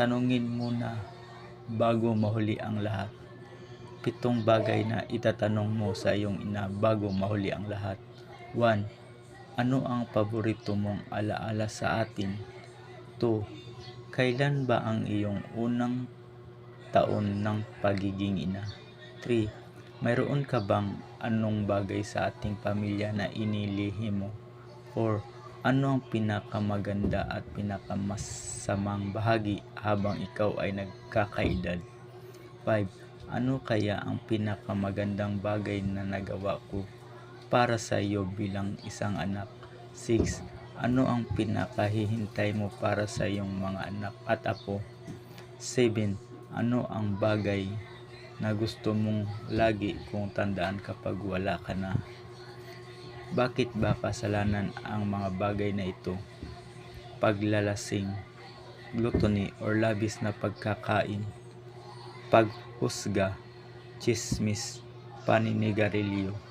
tanungin mo na bago mahuli ang lahat. Pitong bagay na itatanong mo sa iyong ina bago mahuli ang lahat. 1. Ano ang paborito mong alaala sa atin? 2. Kailan ba ang iyong unang taon ng pagiging ina? 3. Mayroon ka bang anong bagay sa ating pamilya na inilihim mo? 4. Ano ang pinakamaganda at pinakamasamang bahagi habang ikaw ay nagkakaedad? 5. Ano kaya ang pinakamagandang bagay na nagawa ko para sa iyo bilang isang anak? 6. Ano ang pinakahihintay mo para sa iyong mga anak at apo? 7. Ano ang bagay na gusto mong lagi kong tandaan kapag wala ka na? Bakit ba kasalanan ang mga bagay na ito? Paglalasing, gluttony or labis na pagkakain, paghusga, chismis, paninigarilyo,